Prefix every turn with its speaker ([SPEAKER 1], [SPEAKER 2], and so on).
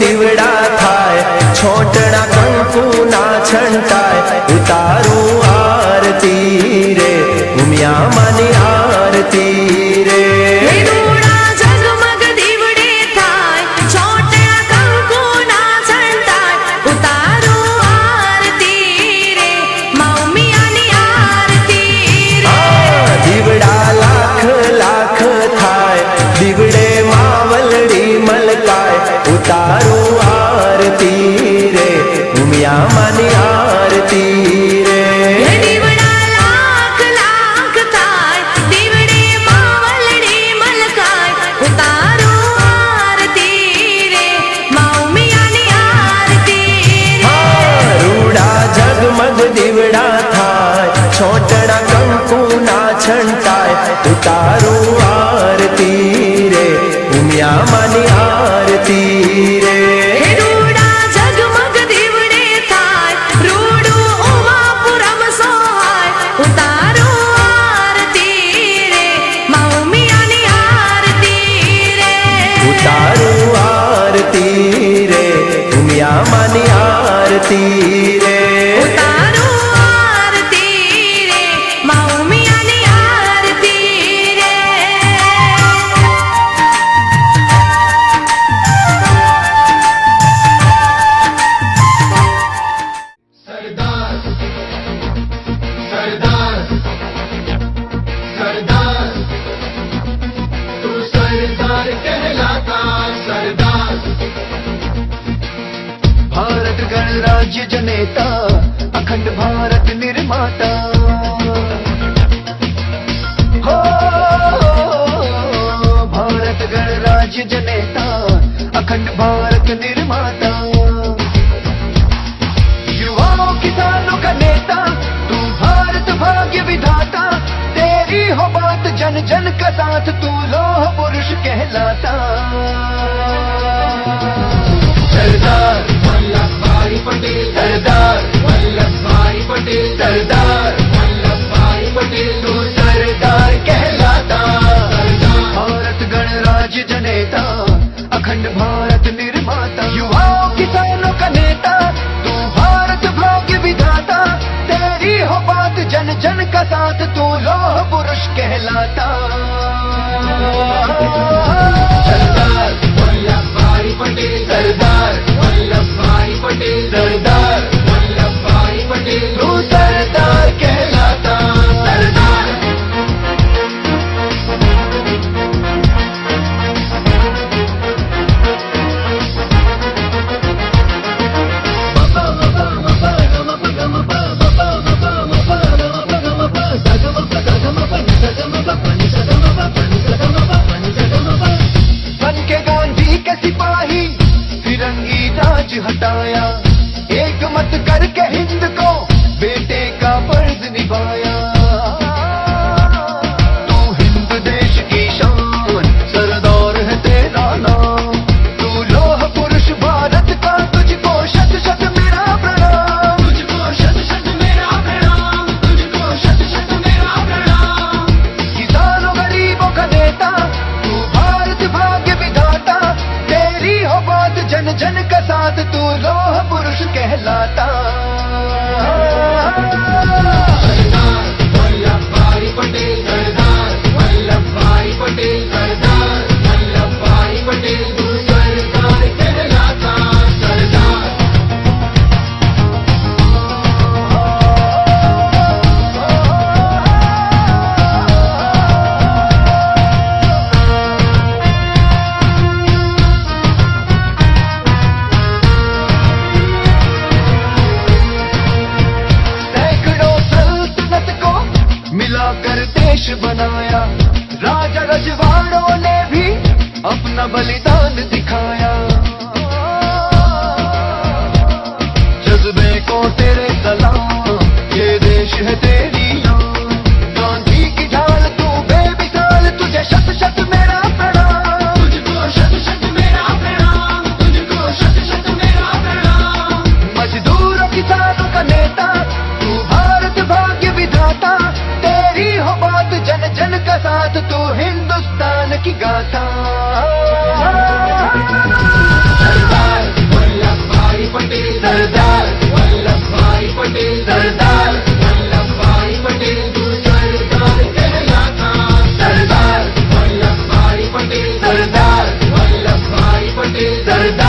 [SPEAKER 1] દીવડા થાય. છોટડા કંકુ ના છંતા મારું આરતી રે. ભૂમિયા માની આરતી રે.
[SPEAKER 2] निर्माता। हो, भारत गणराज्य जनेता, अखंड भारत निर्माता। युवाओं, किसानों का नेता, तू भारत भाग्य विधाता। तेरी हो बात जन जन का साथ, तू लोह पुरुष कहलाता।
[SPEAKER 3] सरदार वल्लभ भाई पटेल
[SPEAKER 2] सरदार
[SPEAKER 3] वल्लभ भाई पटेल
[SPEAKER 2] सरदार
[SPEAKER 3] वल्लभ भाई पटेल
[SPEAKER 2] तो सरदार कहलाता। भारत गणराज्य जनता, अखंड भारत निर्माता। युवाओं किसानों का नेता, तू भारत भाग्य विधाता। तेरी हो बात जन जन का साथ, तू लोह पुरुष कहलाता।
[SPEAKER 3] सरदार वल्लभ भाई पटेल
[SPEAKER 2] सरदार La da. देश बनाया। राजा रजवाड़ों ने भी अपना बलिदान दिखाया। हिंदुस्तान की गाथा। सरदार
[SPEAKER 3] वल्लभ भाई पटेल सरदार वल्लभ भाई पटेल सरदार वल्लभ भाई पटेल सरदार कहलाता सरदार
[SPEAKER 2] वल्लभ भाई पटेल सरदार वल्लभ भाई पटेल सरदार